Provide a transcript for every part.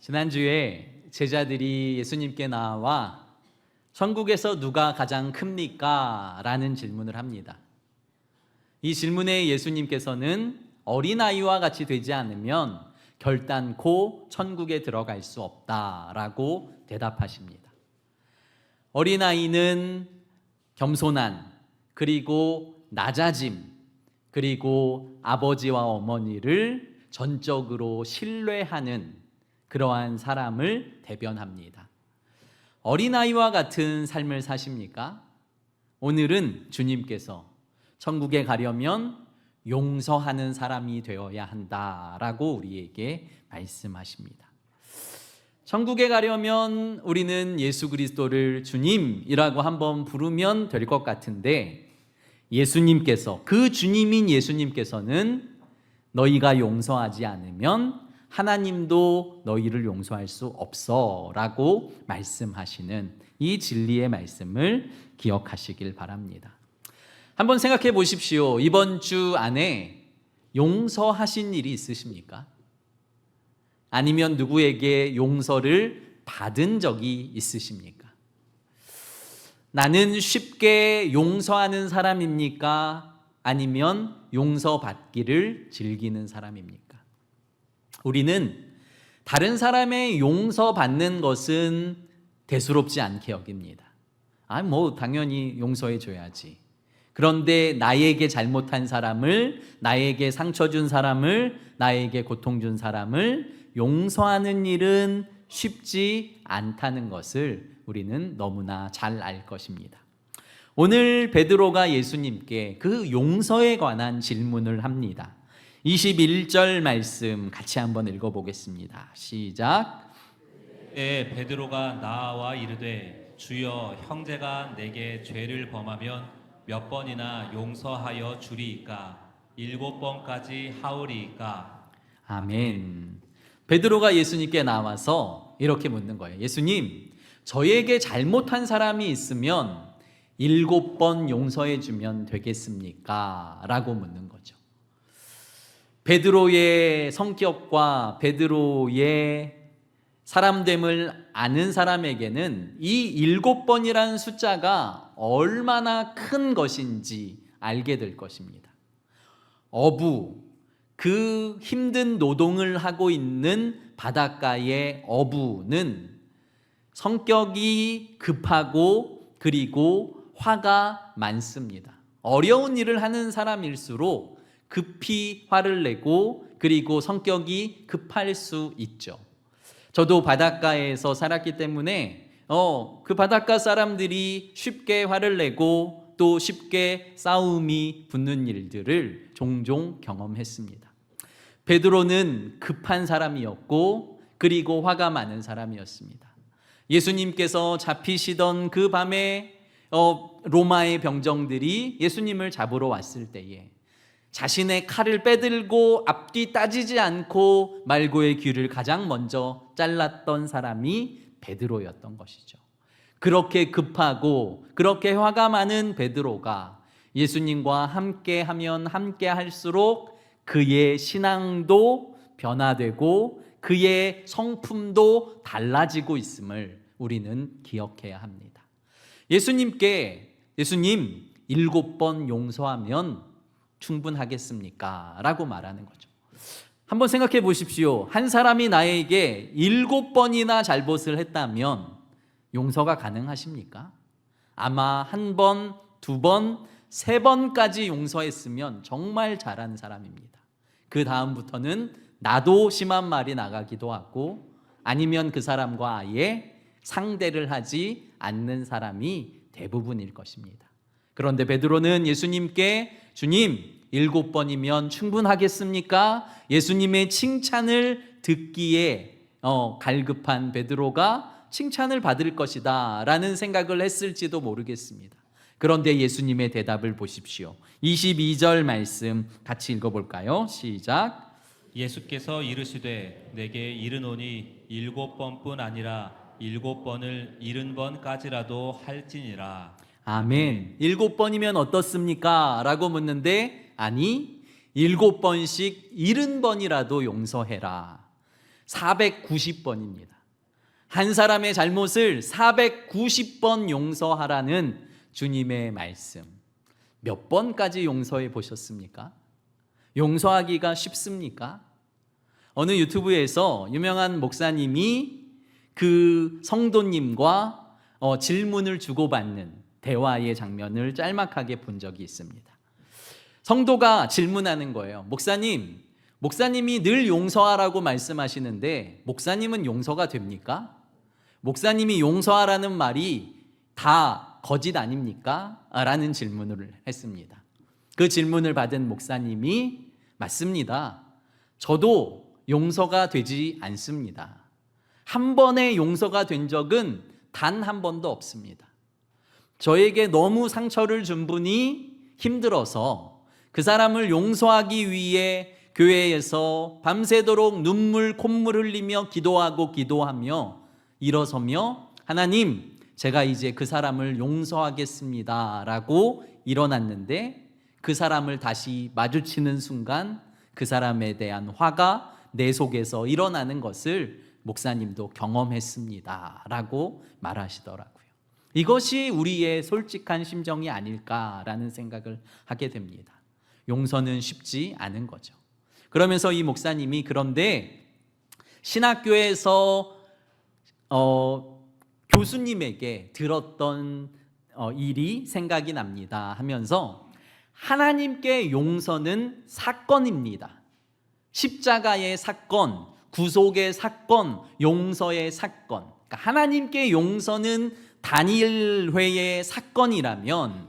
지난주에 제자들이 예수님께 나와 천국에서 누가 가장 큽니까? 라는 질문을 합니다. 이 질문에 예수님께서는 어린아이와 같이 되지 않으면 결단코 천국에 들어갈 수 없다라고 대답하십니다. 어린아이는 겸손한 그리고 낮아짐 그리고 아버지와 어머니를 전적으로 신뢰하는 그러한 사람을 대변합니다. 어린아이와 같은 삶을 사십니까? 오늘은 주님께서 천국에 가려면 용서하는 사람이 되어야 한다라고 우리에게 말씀하십니다. 천국에 가려면 우리는 예수 그리스도를 주님이라고 한번 부르면 될 것 같은데 예수님께서 그 주님인 예수님께서는 너희가 용서하지 않으면 하나님도 너희를 용서할 수 없어라고 말씀하시는 이 진리의 말씀을 기억하시길 바랍니다. 한번 생각해 보십시오. 이번 주 안에 용서하신 일이 있으십니까? 아니면 누구에게 용서를 받은 적이 있으십니까? 나는 쉽게 용서하는 사람입니까? 아니면 용서받기를 즐기는 사람입니까? 우리는 다른 사람의 용서받는 것은 대수롭지 않게 여깁니다. 아, 뭐, 당연히 용서해 줘야지. 그런데 나에게 잘못한 사람을, 나에게 상처 준 사람을, 나에게 고통 준 사람을 용서하는 일은 쉽지 않다는 것을 우리는 너무나 잘 알 것입니다. 오늘 베드로가 예수님께 그 용서에 관한 질문을 합니다. 21절 말씀 같이 한번 읽어 보겠습니다. 시작. 에 베드로가 나와 이르되 주여 형제가 내게 죄를 범하면 몇 번이나 용서하여 주리이까 일곱 번까지 하오리이까 아멘. 베드로가 예수님께 나와서 이렇게 묻는 거예요. 예수님, 저에게 잘못한 사람이 있으면 일곱 번 용서해 주면 되겠습니까? 라고 묻는 거죠. 베드로의 성격과 베드로의 사람됨을 아는 사람에게는 이 일곱 번이라는 숫자가 얼마나 큰 것인지 알게 될 것입니다. 어부, 그 힘든 노동을 하고 있는 바닷가의 어부는 성격이 급하고 그리고 화가 많습니다. 어려운 일을 하는 사람일수록 급히 화를 내고 그리고 성격이 급할 수 있죠. 저도 바닷가에서 살았기 때문에 어, 그 바닷가 사람들이 쉽게 화를 내고 또 쉽게 싸움이 붙는 일들을 종종 경험했습니다. 베드로는 급한 사람이었고 그리고 화가 많은 사람이었습니다. 예수님께서 잡히시던 그 밤에 어, 로마의 병정들이 예수님을 잡으러 왔을 때에 자신의 칼을 빼들고 앞뒤 따지지 않고 말고의 귀를 가장 먼저 잘랐던 사람이 베드로였던 것이죠. 그렇게 급하고 그렇게 화가 많은 베드로가 예수님과 함께 하면 함께 할수록 그의 신앙도 변화되고 그의 성품도 달라지고 있음을 우리는 기억해야 합니다. 예수님께 예수님 일곱 번 용서하면 충분하겠습니까? 라고 말하는 거죠. 한번 생각해 보십시오. 한 사람이 나에게 일곱 번이나 잘못을 했다면 용서가 가능하십니까? 아마 한 번, 두 번, 세 번까지 용서했으면 정말 잘한 사람입니다. 그 다음부터는 나도 심한 말이 나가기도 하고 아니면 그 사람과 아예 상대를 하지 않는 사람이 대부분일 것입니다. 그런데 베드로는 예수님께 주님 일곱 번이면 충분하겠습니까? 예수님의 칭찬을 듣기에 어, 갈급한 베드로가 칭찬을 받을 것이다 라는 생각을 했을지도 모르겠습니다. 그런데 예수님의 대답을 보십시오. 22절 말씀 같이 읽어볼까요? 시작. 예수께서 이르시되 내게 이르노니 일곱 번뿐 아니라 일곱 번을 일흔 번까지라도 할지니라 아멘. 일곱 번이면 어떻습니까? 라고 묻는데, 아니, 일곱 번씩 일흔 번이라도 용서해라. 490번입니다. 한 사람의 잘못을 490번 용서하라는 주님의 말씀. 몇 번까지 용서해 보셨습니까? 용서하기가 쉽습니까? 어느 유튜브에서 유명한 목사님이 그 성도님과 어, 질문을 주고받는 대화의 장면을 짤막하게 본 적이 있습니다. 성도가 질문하는 거예요. 목사님, 목사님이 늘 용서하라고 말씀하시는데 목사님은 용서가 됩니까? 목사님이 용서하라는 말이 다 거짓 아닙니까? 라는 질문을 했습니다. 그 질문을 받은 목사님이 맞습니다. 저도 용서가 되지 않습니다. 한 번의 용서가 된 적은 단 한 번도 없습니다. 저에게 너무 상처를 준 분이 힘들어서 그 사람을 용서하기 위해 교회에서 밤새도록 눈물 콧물 흘리며 기도하고 기도하며 일어서며 하나님 제가 이제 그 사람을 용서하겠습니다 라고 일어났는데 그 사람을 다시 마주치는 순간 그 사람에 대한 화가 내 속에서 일어나는 것을 목사님도 경험했습니다 라고 말하시더라고요. 이것이 우리의 솔직한 심정이 아닐까라는 생각을 하게 됩니다. 용서는 쉽지 않은 거죠. 그러면서 이 목사님이 그런데 신학교에서 어, 교수님에게 들었던 어, 일이 생각이 납니다 하면서 하나님께 용서는 사건입니다. 십자가의 사건, 구속의 사건, 용서의 사건. 그러니까 하나님께 용서는 단일회의 사건이라면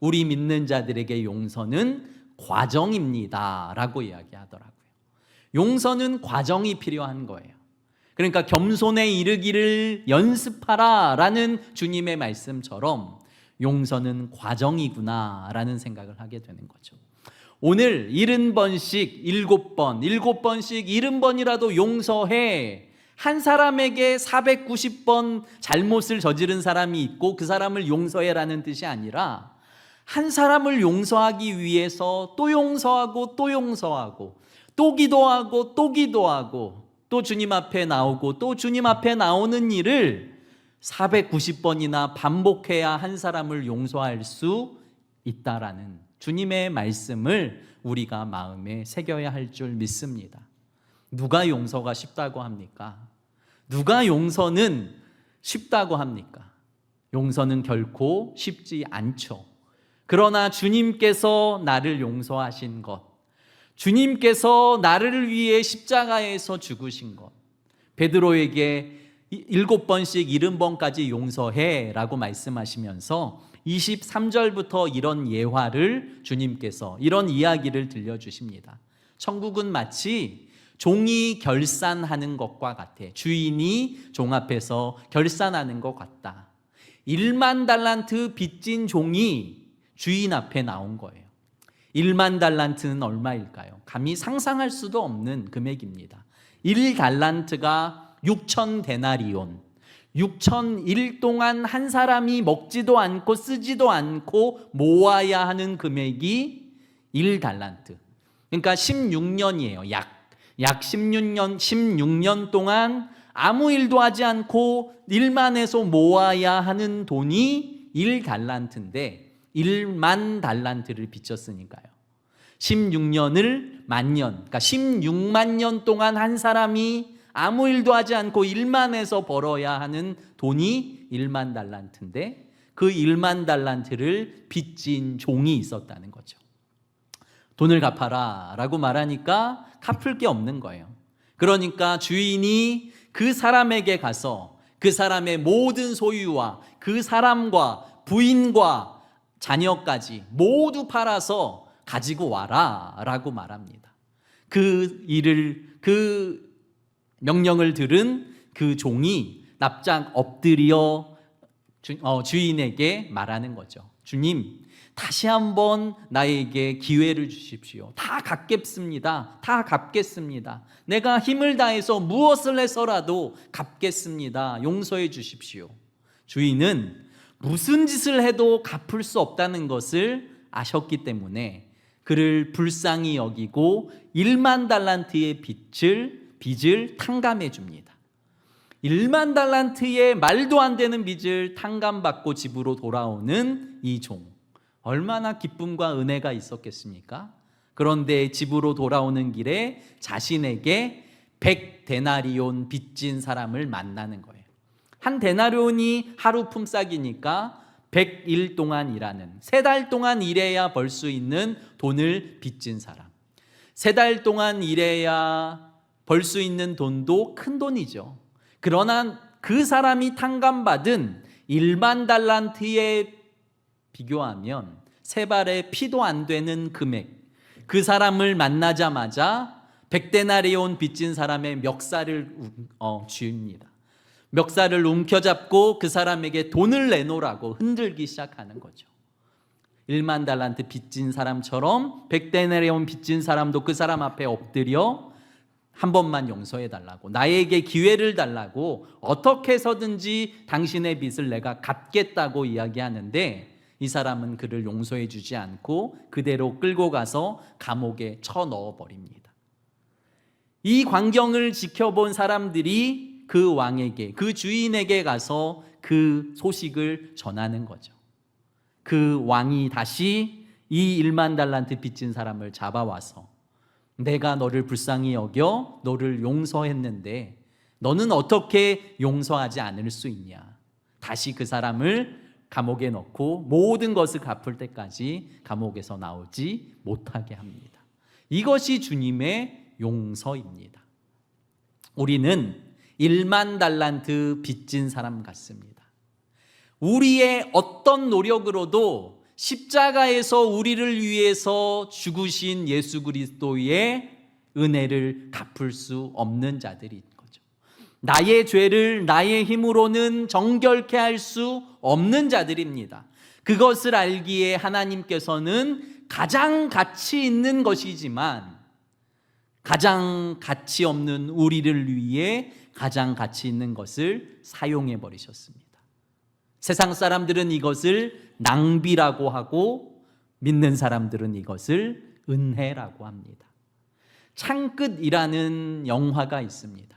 우리 믿는 자들에게 용서는 과정입니다라고 이야기하더라고요. 용서는 과정이 필요한 거예요. 그러니까 겸손에 이르기를 연습하라라는 주님의 말씀처럼 용서는 과정이구나라는 생각을 하게 되는 거죠. 오늘 일흔 번씩 일곱 번, 일곱 번씩 일흔 번이라도 용서해. 한 사람에게 490번 잘못을 저지른 사람이 있고 그 사람을 용서해라는 뜻이 아니라 한 사람을 용서하기 위해서 또 용서하고 또 용서하고 또 기도하고 또 기도하고 또 주님 앞에 나오고 또 주님 앞에 나오는 일을 490번이나 반복해야 한 사람을 용서할 수 있다라는 주님의 말씀을 우리가 마음에 새겨야 할 줄 믿습니다. 누가 용서가 쉽다고 합니까? 누가 용서는 쉽다고 합니까? 용서는 결코 쉽지 않죠. 그러나 주님께서 나를 용서하신 것, 주님께서 나를 위해 십자가에서 죽으신 것, 베드로에게 일곱 번씩 일흔 번까지 용서해 라고 말씀하시면서 23절부터 이런 예화를 주님께서 이런 이야기를 들려주십니다. 천국은 마치 종이 결산하는 것과 같아. 주인이 종 앞에서 결산하는 것 같다. 1만 달란트 빚진 종이 주인 앞에 나온 거예요. 1만 달란트는 얼마일까요? 감히 상상할 수도 없는 금액입니다. 1달란트가 6천 데나리온. 6천일 동안 한 사람이 먹지도 않고 쓰지도 않고 모아야 하는 금액이 1달란트. 그러니까 16년이에요. 약. 약 16년, 16년 동안 아무 일도 하지 않고 일만 해서 모아야 하는 돈이 1달란트인데 1만 달란트를 빚졌으니까요. 16년을 만년, 그러니까 16만 년 동안 한 사람이 아무 일도 하지 않고 일만 해서 벌어야 하는 돈이 1만 달란트인데 그 1만 달란트를 빚진 종이 있었다는 거죠. 돈을 갚아라 라고 말하니까 갚을 게 없는 거예요. 그러니까 주인이 그 사람에게 가서 그 사람의 모든 소유와 그 사람과 부인과 자녀까지 모두 팔아서 가지고 와라 라고 말합니다. 그 일을, 그 명령을 들은 그 종이 납작 엎드려 주, 어, 주인에게 말하는 거죠. 주님, 다시 한번 나에게 기회를 주십시오. 다 갚겠습니다. 다 갚겠습니다. 내가 힘을 다해서 무엇을 해서라도 갚겠습니다. 용서해 주십시오. 주인은 무슨 짓을 해도 갚을 수 없다는 것을 아셨기 때문에 그를 불쌍히 여기고 1만 달란트의 빚을 빚을 탕감해 줍니다. 1만 달란트의 말도 안 되는 빚을 탕감받고 집으로 돌아오는 이 종. 얼마나 기쁨과 은혜가 있었겠습니까? 그런데 집으로 돌아오는 길에 자신에게 100데나리온 빚진 사람을 만나는 거예요. 한 데나리온이 하루 품삯이니까 100일 동안 일하는 세 달 동안 일해야 벌 수 있는 돈을 빚진 사람. 세 달 동안 일해야 벌 수 있는 돈도 큰 돈이죠. 그러나 그 사람이 탕감받은 1만 달란트에 비교하면 세 발의 피도 안 되는 금액. 그 사람을 만나자마자 백데나리온 빚진 사람의 멱살을 우- 어, 쥐입니다. 멱살을 움켜잡고 그 사람에게 돈을 내놓으라고 흔들기 시작하는 거죠. 1만 달란트 빚진 사람처럼 백데나리온 빚진 사람도 그 사람 앞에 엎드려 한 번만 용서해 달라고 나에게 기회를 달라고 어떻게 해서든지 당신의 빚을 내가 갚겠다고 이야기하는데 이 사람은 그를 용서해 주지 않고 그대로 끌고 가서 감옥에 쳐 넣어 버립니다. 이 광경을 지켜본 사람들이 그 왕에게 그 주인에게 가서 그 소식을 전하는 거죠. 그 왕이 다시 이 1만 달란트 빚진 사람을 잡아와서 내가 너를 불쌍히 여겨 너를 용서했는데 너는 어떻게 용서하지 않을 수 있냐? 다시 그 사람을 감옥에 넣고 모든 것을 갚을 때까지 감옥에서 나오지 못하게 합니다. 이것이 주님의 용서입니다. 우리는 1만 달란트 빚진 사람 같습니다. 우리의 어떤 노력으로도 십자가에서 우리를 위해서 죽으신 예수 그리스도의 은혜를 갚을 수 없는 자들인 거죠. 나의 죄를 나의 힘으로는 정결케 할 수 없는 자들입니다. 그것을 알기에 하나님께서는 가장 가치 있는 것이지만 가장 가치 없는 우리를 위해 가장 가치 있는 것을 사용해 버리셨습니다. 세상 사람들은 이것을 낭비라고 하고 믿는 사람들은 이것을 은혜라고 합니다. 창끝이라는 영화가 있습니다.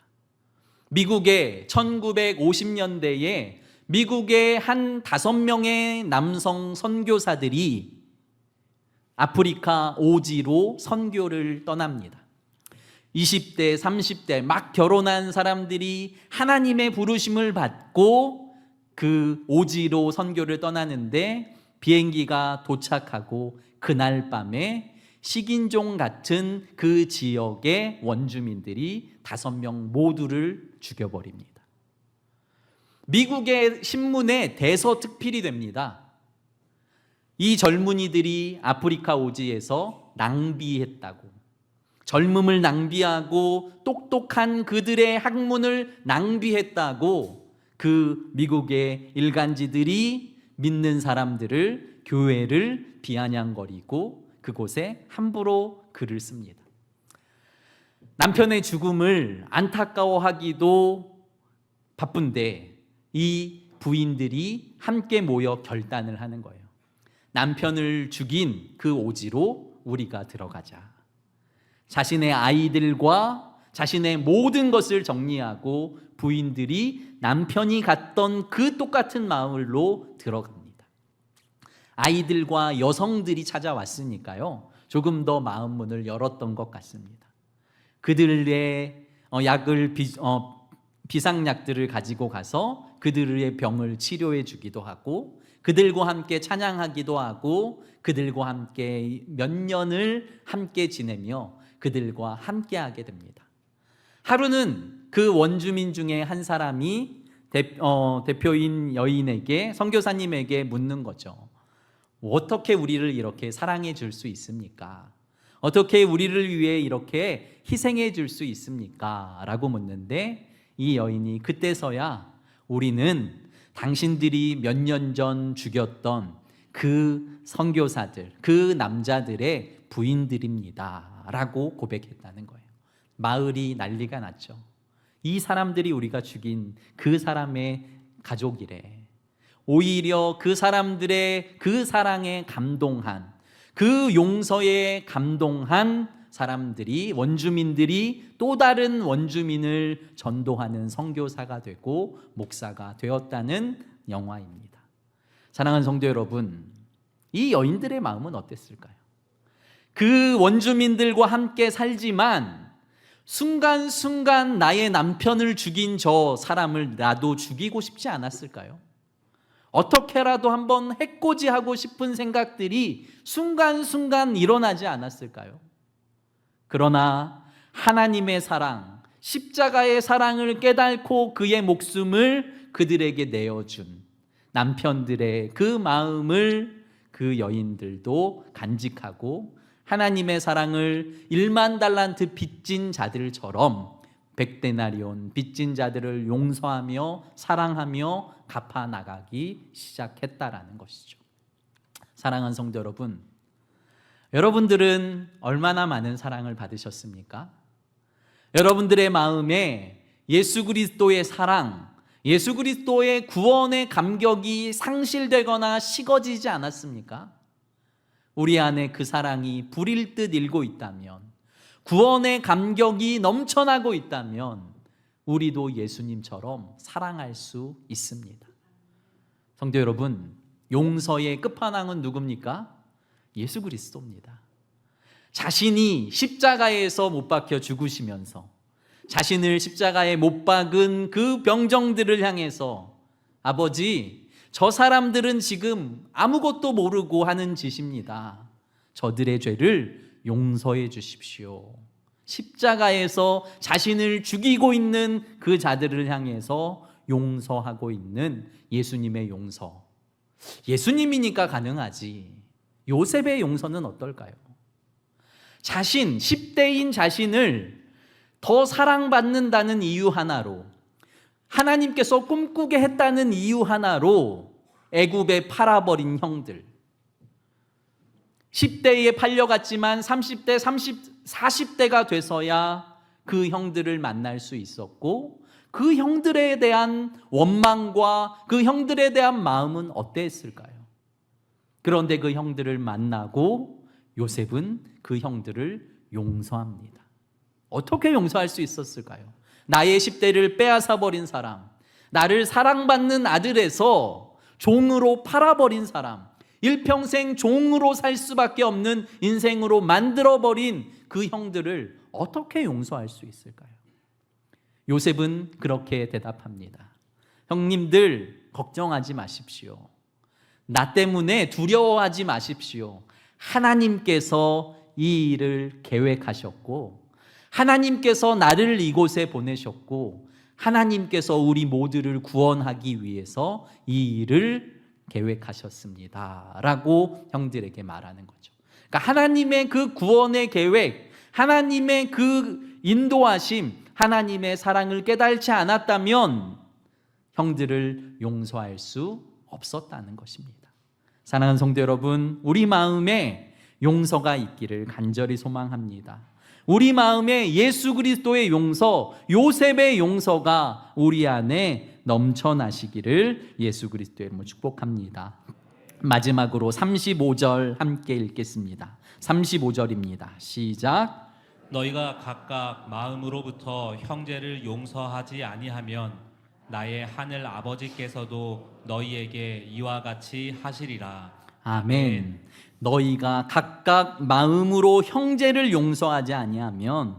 미국의 1950년대에 미국의 한 다섯 명의 남성 선교사들이 아프리카 오지로 선교를 떠납니다. 20대, 30대 막 결혼한 사람들이 하나님의 부르심을 받고 그 오지로 선교를 떠나는데 비행기가 도착하고 그날 밤에 식인종 같은 그 지역의 원주민들이 다섯 명 모두를 죽여버립니다. 미국의 신문에 대서특필이 됩니다. 이 젊은이들이 아프리카 오지에서 낭비했다고. 젊음을 낭비하고 똑똑한 그들의 학문을 낭비했다고 그 미국의 일간지들이 믿는 사람들을 교회를 비아냥거리고 그곳에 함부로 글을 씁니다. 남편의 죽음을 안타까워하기도 바쁜데 이 부인들이 함께 모여 결단을 하는 거예요. 남편을 죽인 그 오지로 우리가 들어가자. 자신의 아이들과 자신의 모든 것을 정리하고 부인들이 남편이 갔던 그 똑같은 마을로 들어갑니다. 아이들과 여성들이 찾아왔으니까요. 조금 더 마음 문을 열었던 것 같습니다. 그들의 어, 약을 비, 어, 비상약들을 가지고 가서 그들의 병을 치료해 주기도 하고 그들과 함께 찬양하기도 하고 그들과 함께 몇 년을 함께 지내며 그들과 함께 하게 됩니다. 하루는 그 원주민 중에 한 사람이 대, 어, 대표인 여인에게 선교사님에게 묻는 거죠. 어떻게 우리를 이렇게 사랑해 줄 수 있습니까? 어떻게 우리를 위해 이렇게 희생해 줄 수 있습니까? 라고 묻는데 이 여인이 그때서야 우리는 당신들이 몇 년 전 죽였던 그 선교사들, 그 남자들의 부인들입니다. 라고 고백했다는 거예요. 마을이 난리가 났죠. 이 사람들이 우리가 죽인 그 사람의 가족이래. 오히려 그 사람들의 그 사랑에 감동한 그 용서에 감동한 사람들이 원주민들이 또 다른 원주민을 전도하는 선교사가 되고 목사가 되었다는 영화입니다. 사랑하는 성도 여러분, 이 여인들의 마음은 어땠을까요? 그 원주민들과 함께 살지만 순간순간 나의 남편을 죽인 저 사람을 나도 죽이고 싶지 않았을까요? 어떻게라도 한번 해코지하고 싶은 생각들이 순간순간 일어나지 않았을까요? 그러나 하나님의 사랑, 십자가의 사랑을 깨닫고 그의 목숨을 그들에게 내어준 남편들의 그 마음을 그 여인들도 간직하고 하나님의 사랑을 1만 달란트 빚진 자들처럼 백데나리온 빚진 자들을 용서하며 사랑하며 갚아 나가기 시작했다라는 것이죠. 사랑하는 성도 여러분, 여러분들은 얼마나 많은 사랑을 받으셨습니까? 여러분들의 마음에 예수 그리스도의 사랑, 예수 그리스도의 구원의 감격이 상실되거나 식어지지 않았습니까? 우리 안에 그 사랑이 불일 듯 일고 있다면, 구원의 감격이 넘쳐나고 있다면, 우리도 예수님처럼 사랑할 수 있습니다. 성도 여러분, 용서의 끝판왕은 누굽니까? 예수 그리스도입니다. 자신이 십자가에서 못 박혀 죽으시면서 자신을 십자가에 못 박은 그 병정들을 향해서 아버지, 저 사람들은 지금 아무것도 모르고 하는 짓입니다. 저들의 죄를 용서해 주십시오. 십자가에서 자신을 죽이고 있는 그 자들을 향해서 용서하고 있는 예수님의 용서. 예수님이니까 가능하지. 요셉의 용서는 어떨까요? 자신, 10대인 자신을 더 사랑받는다는 이유 하나로 하나님께서 꿈꾸게 했다는 이유 하나로 애굽에 팔아버린 형들. 10대에 팔려갔지만 30대, 30, 40대가 돼서야 그 형들을 만날 수 있었고 그 형들에 대한 원망과 그 형들에 대한 마음은 어땠을까요? 그런데 그 형들을 만나고 요셉은 그 형들을 용서합니다. 어떻게 용서할 수 있었을까요? 나의 10대를 빼앗아 버린 사람, 나를 사랑받는 아들에서 종으로 팔아버린 사람, 일평생 종으로 살 수밖에 없는 인생으로 만들어버린 그 형들을 어떻게 용서할 수 있을까요? 요셉은 그렇게 대답합니다. 형님들, 걱정하지 마십시오. 나 때문에 두려워하지 마십시오. 하나님께서 이 일을 계획하셨고, 하나님께서 나를 이곳에 보내셨고, 하나님께서 우리 모두를 구원하기 위해서 이 일을 계획하셨습니다. 라고 형들에게 말하는 거죠. 그러니까 하나님의 그 구원의 계획, 하나님의 그 인도하심, 하나님의 사랑을 깨달지 않았다면 형들을 용서할 수 없었다는 것입니다. 사랑하는 성도 여러분, 우리 마음에 용서가 있기를 간절히 소망합니다. 우리 마음에 예수 그리스도의 용서, 요셉의 용서가 우리 안에 넘쳐나시기를 예수 그리스도의 이름으로 축복합니다. 마지막으로 35절 함께 읽겠습니다. 35절입니다. 시작. 너희가 각각 마음으로부터 형제를 용서하지 아니하면 나의 하늘 아버지께서도 너희에게 이와 같이 하시리라. 아멘. 너희가 각각 마음으로 형제를 용서하지 아니하면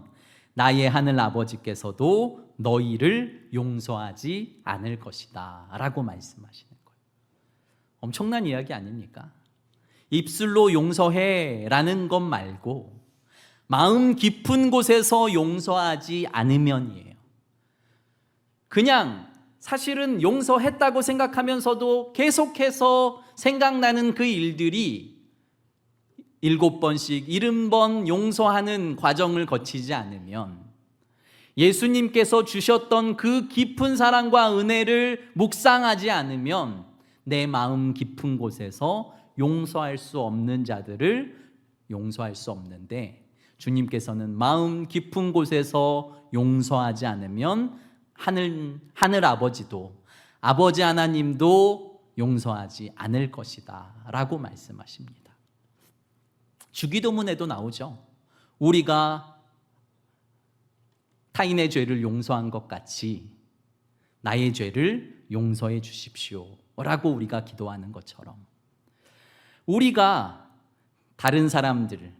나의 하늘 아버지께서도 너희를 용서하지 않을 것이다 라고 말씀하시는 거예요. 엄청난 이야기 아닙니까? 입술로 용서해 라는 것 말고 마음 깊은 곳에서 용서하지 않으면이에요. 그냥 사실은 용서했다고 생각하면서도 계속해서 생각나는 그 일들이 일곱 번씩 일흔 번 용서하는 과정을 거치지 않으면 예수님께서 주셨던 그 깊은 사랑과 은혜를 묵상하지 않으면 내 마음 깊은 곳에서 용서할 수 없는 자들을 용서할 수 없는데 주님께서는 마음 깊은 곳에서 용서하지 않으면 하늘 하늘 아버지도 아버지 하나님도 용서하지 않을 것이다라고 말씀하십니다. 주기도문에도 나오죠. 우리가 타인의 죄를 용서한 것 같이 나의 죄를 용서해 주십시오 라고 우리가 기도하는 것처럼 우리가 다른 사람들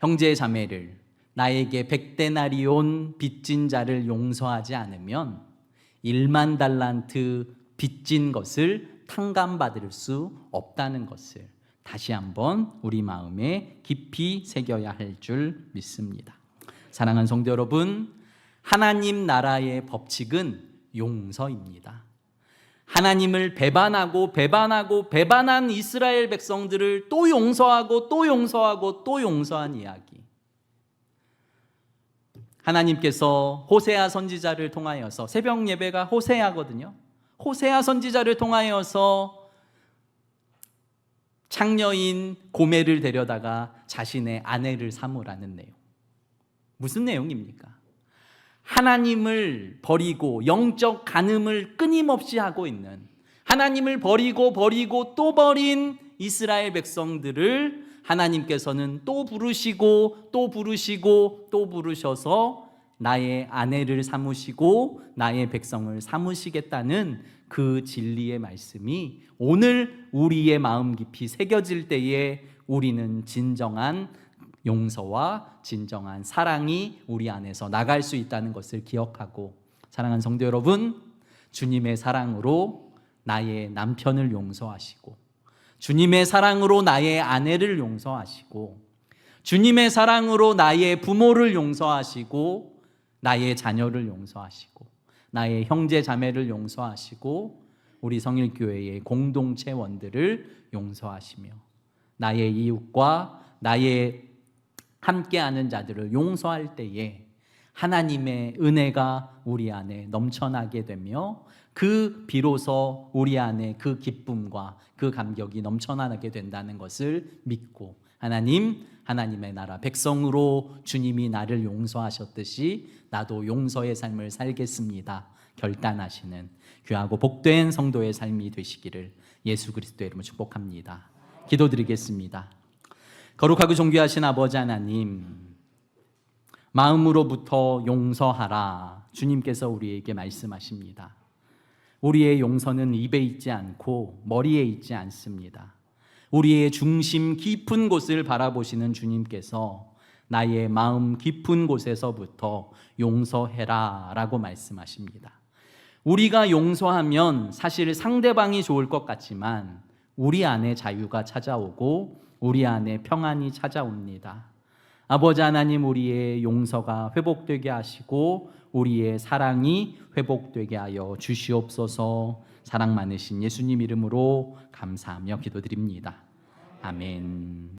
형제 자매를 나에게 백데나리온 빚진 자를 용서하지 않으면 1만 달란트 빚진 것을 탕감받을 수 없다는 것을 다시 한번 우리 마음에 깊이 새겨야 할 줄 믿습니다. 사랑하는 성도 여러분, 하나님 나라의 법칙은 용서입니다. 하나님을 배반하고 배반하고 배반한 이스라엘 백성들을 또 용서하고 또 용서하고 또 용서한 이야기. 하나님께서 호세아 선지자를 통하여서 새벽 예배가 호세아거든요. 호세아 선지자를 통하여서 창녀인 고멜을 데려다가 자신의 아내를 삼으라는 내용. 무슨 내용입니까? 하나님을 버리고 영적 간음을 끊임없이 하고 있는 하나님을 버리고 버리고 또 버린 이스라엘 백성들을 하나님께서는 또 부르시고 또 부르시고 또 부르셔서 나의 아내를 삼으시고 나의 백성을 삼으시겠다는 그 진리의 말씀이 오늘 우리의 마음 깊이 새겨질 때에 우리는 진정한 용서와 진정한 사랑이 우리 안에서 나갈 수 있다는 것을 기억하고 사랑하는 성도 여러분, 주님의 사랑으로 나의 남편을 용서하시고 주님의 사랑으로 나의 아내를 용서하시고 주님의 사랑으로 나의 부모를 용서하시고 나의 자녀를 용서하시고 나의 형제 자매를 용서하시고 우리 성일교회의 공동체원들을 용서하시며 나의 이웃과 나의 함께하는 자들을 용서할 때에 하나님의 은혜가 우리 안에 넘쳐나게 되며 그 비로소 우리 안에 그 기쁨과 그 감격이 넘쳐나게 된다는 것을 믿고 하나님 하나님의 나라 백성으로 주님이 나를 용서하셨듯이 나도 용서의 삶을 살겠습니다. 결단하시는 귀하고 복된 성도의 삶이 되시기를 예수 그리스도의 이름으로 축복합니다. 기도드리겠습니다. 거룩하고 존귀하신 아버지 하나님, 마음으로부터 용서하라. 주님께서 우리에게 말씀하십니다. 우리의 용서는 입에 있지 않고 머리에 있지 않습니다. 우리의 중심 깊은 곳을 바라보시는 주님께서 나의 마음 깊은 곳에서부터 용서해라 라고 말씀하십니다. 우리가 용서하면 사실 상대방이 좋을 것 같지만 우리 안에 자유가 찾아오고 우리 안에 평안이 찾아옵니다. 아버지 하나님 우리의 용서가 회복되게 하시고 우리의 사랑이 회복되게 하여 주시옵소서 사랑 많으신 예수님 이름으로 감사하며 기도드립니다. 아멘.